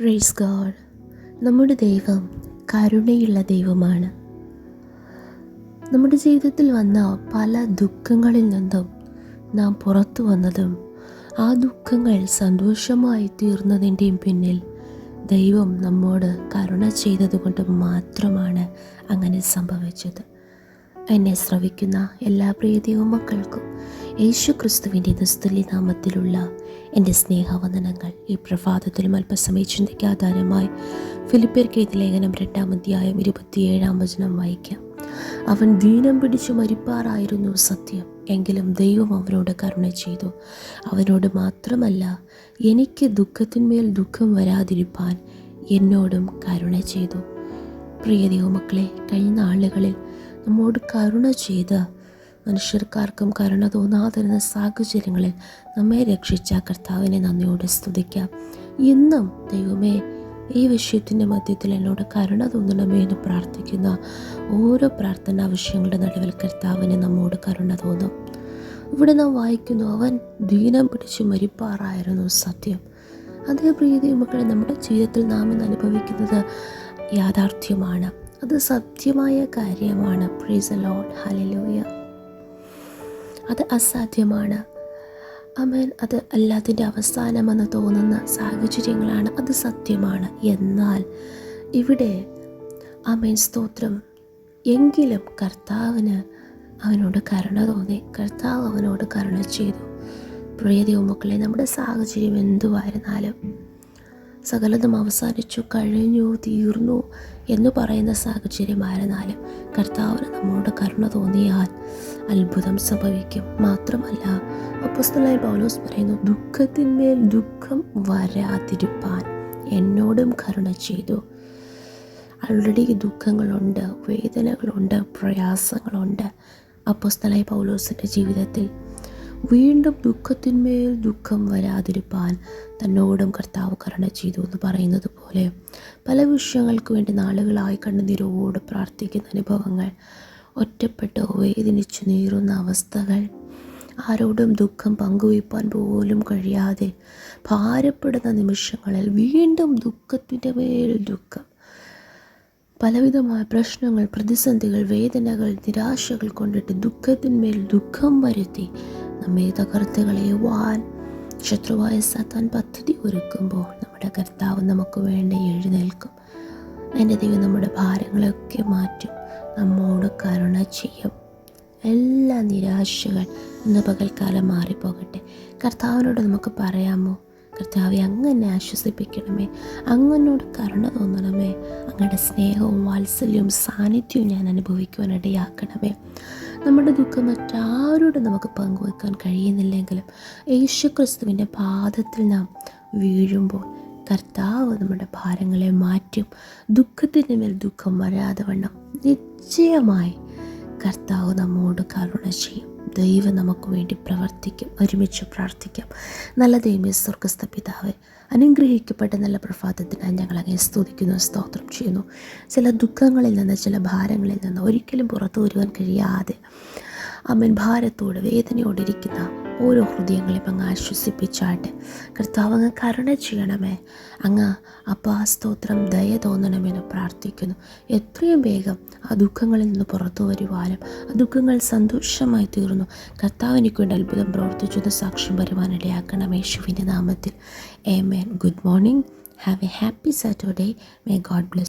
Praise God നമ്മുടെ ദൈവം കരുണയുള്ള ദൈവമാണ്. നമ്മുടെ ജീവിതത്തിൽ വന്ന പല ദുഃഖങ്ങളിൽ നിന്നും നാം പുറത്തു വന്നതും ആ ദുഃഖങ്ങൾ സന്തോഷമായി തീർന്നതിന്റെയും പിന്നിൽ ദൈവം നമ്മോട് കരുണ ചെയ്തതുകൊണ്ട് മാത്രമാണ് അങ്ങനെ സംഭവിച്ചത്. എന്നെ ശ്രവിക്കുന്ന എല്ലാ പ്രിയ ദൈവമക്കൾക്കും യേശു ക്രിസ്തുവിന്റെ നിസ്തുല്യ നാമത്തിലുള്ള എന്റെ സ്നേഹവന്ദനങ്ങൾ ഈ പ്രഭാതത്തിലും അല്പസമയം ആധാരമായി ഫിലിപ്പിയർക്ക് എഴുതിയ ലേഖനം രണ്ടാം അധ്യായം ഇരുപത്തിയേഴാം വചനം വായിക്കാം. അവൻ ദീനം പിടിച്ചു മരിപ്പാറായിരുന്നു സത്യം എങ്കിലും ദൈവം അവനോട് കരുണ ചെയ്തു. അവനോട് മാത്രമല്ല എനിക്ക് ദുഃഖത്തിന്മേൽ ദുഃഖം വരാതിരിപ്പാൻ എന്നോടും കരുണ ചെയ്തു. പ്രിയ ദൈവമക്കളെ കഴിഞ്ഞ നാളുകളിൽ നമ്മോട് കരുണ ചെയ്ത് മനുഷ്യർക്കാർക്കും കരുണ തോന്നാതിരുന്ന സാഹചര്യങ്ങളിൽ നമ്മെ രക്ഷിച്ച കർത്താവിനെ നന്ദിയോടെ സ്തുതിക്കാം. എന്നും ദൈവമേ ഈ വിഷയത്തിന്റെ മധ്യത്തിൽ എന്നോട് കരുണ തോന്നണമേ എന്ന് പ്രാർത്ഥിക്കുന്ന ഓരോ പ്രാർത്ഥനാ വിഷയങ്ങളുടെ നടുവിൽ കർത്താവിനെ നമ്മോട് കരുണ തോന്നും. ഇവിടെ നാം വായിക്കുന്നു അവൻ ദീനം പിടിച്ച് മരിപ്പാറായിരുന്നു സത്യം. അതേ പ്രീതി മക്കളെ നമ്മുടെ ജീവിതത്തിൽ നാം ഇന്ന് അനുഭവിക്കുന്നത് യാഥാർത്ഥ്യമാണ്. അത് സത്യമായ കാര്യമാണ്. പ്രീസ് ലോഡ് ഹലലൂയ അത് അസാധ്യമാണ്. അമേൻ അത് അല്ലാത്തിന്റെ അവസാനമെന്ന് തോന്നുന്ന സാഹചര്യങ്ങളാണ് അത് സത്യമാണ്. എന്നാൽ ഇവിടെ അമേൻ സ്തോത്രം. എങ്കിലും കർത്താവിന് അവനോട് കരുണ തോന്നി. കർത്താവ് അവനോട് കരുണ ചെയ്തു. പ്രിയ ദൈവമക്കളെ നമ്മുടെ സാഹചര്യം എന്തുവായിരുന്നാലും സകലതും അവസാനിച്ചു കഴിഞ്ഞു തീർന്നു എന്ന് പറയുന്ന സാഹചര്യമായിരുന്നാലും കർത്താവിന് നമ്മോട് കരുണ തോന്നിയാൽ അത്ഭുതം സംഭവിക്കും. മാത്രമല്ല അപ്പസ്തലായ പൗലോസ് പറയുന്നു ദുഃഖത്തിന്മേൽ ദുഃഖം വരാതിരിപ്പാൻ എന്നോടും കരുണ ചെയ്തു. ആൾറെഡി ദുഃഖങ്ങളുണ്ട് വേദനകളുണ്ട് പ്രയാസങ്ങളുണ്ട്. അപ്പസ്തലായ പൗലോസിന്റെ ജീവിതത്തിൽ വീണ്ടും ദുഃഖത്തിന്മേൽ ദുഃഖം വരാതിരിപ്പാൻ തന്നോടും കർത്താവ് കരുണ ചെയ്തു എന്ന് പറയുന്നത് പോലെ പല വിഷയങ്ങൾക്ക് വേണ്ടി നാളുകളായി കണ്ണുനീരോട് പ്രാർത്ഥിക്കുന്ന അനുഭവങ്ങൾ ഒറ്റപ്പെട്ട് വേദനിച്ചു നീറുന്ന അവസ്ഥകൾ ആരോടും ദുഃഖം പങ്കുവയ്പ്പാൻ പോലും കഴിയാതെ ഭാരപ്പെടുന്ന നിമിഷങ്ങളിൽ വീണ്ടും ദുഃഖത്തിന്റെ മേൽ ദുഃഖം. പലവിധമായ പ്രശ്നങ്ങൾ പ്രതിസന്ധികൾ വേദനകൾ നിരാശകൾ കൊണ്ടിട്ട് ദുഃഖത്തിന്മേൽ ദുഃഖം വരുത്തി നമ്മെ തകർത്ത് കളയുവാൻ ശത്രുവായ സത്താൻ പദ്ധതി ഒരുക്കുമ്പോൾ നമ്മുടെ കർത്താവ് നമുക്ക് വേണ്ടി എഴുന്നേൽക്കും. എന്റെ ദൈവം നമ്മുടെ ഭാരങ്ങളൊക്കെ മാറ്റും. നമ്മോട് കരുണ ചെയ്യും. എല്ലാ നിരാശകൾ ഇന്ന് പകൽക്കാലം മാറിപ്പോകട്ടെ. കർത്താവിനോട് നമുക്ക് പറയാമോ? കർത്താവെ അങ്ങനെ ആശ്വസിപ്പിക്കണമേ. അങ്ങനോട് കരുണ തോന്നണമേ. അങ്ങയുടെ സ്നേഹവും വാത്സല്യവും സാന്നിധ്യവും ഞാൻ അനുഭവിക്കുവാൻ ഇടയാക്കണമേ. നമ്മുടെ ദുഃഖം മറ്റാരോടും നമുക്ക് പങ്കുവെക്കാൻ കഴിയുന്നില്ലെങ്കിലും യേശുക്രിസ്തുവിന്റെ പാദത്തിൽ നാം വീഴുമ്പോൾ കർത്താവ് നമ്മുടെ ഭാരങ്ങളെ മാറ്റും. ദുഃഖത്തിന്റെ മേൽ ദുഃഖം വരാതെ വണ്ണം. നിശ്ചയമായി കർത്താവ് നമ്മോട് കരുണ ചെയ്യും. ദൈവം നമുക്ക് വേണ്ടി പ്രവർത്തിക്കും ഒരുമിച്ച് പ്രാർത്ഥിക്കാം. നല്ല ദൈവമേ സ്വർഗസ്ഥ പിതാവ് അനുഗ്രഹിക്കപ്പെട്ട നല്ല പ്രഭാതത്തിനായി ഞങ്ങൾ അങ്ങനെ സ്തുതിക്കുന്നു സ്തോത്രം ചെയ്യുന്നു. ചില ദുഃഖങ്ങളിൽ നിന്ന് ചില ഭാരങ്ങളിൽ നിന്ന് ഒരിക്കലും പുറത്തു വരുവാൻ കഴിയാതെ അമ്മൻ ഭാരത്തോട് വേദനയോടിരിക്കുന്ന ഓരോ ഹൃദയങ്ങളെയും അങ്ങ് ആശ്വസിപ്പിച്ചാട്ടെ. കർത്താവ് അങ്ങ് കരുണ ചെയ്യണമേ. അങ്ങ് അപ്പാ സ്തോത്രം ദയ തോന്നണമെന്ന് പ്രാർത്ഥിക്കുന്നു. എത്രയും വേഗം ആ ദുഃഖങ്ങളിൽ നിന്ന് പുറത്തു വരുവാനും ആ ദുഃഖങ്ങൾ സന്തോഷമായി തീർന്നു. കർത്താവ് എനിക്ക് വേണ്ടി അത്ഭുതം പ്രവർത്തിച്ചത് സാക്ഷ്യം വരുവാനിടയാക്കണം യേശുവിന്റെ നാമത്തിൽ. Amen good morning have a happy Saturday may God bless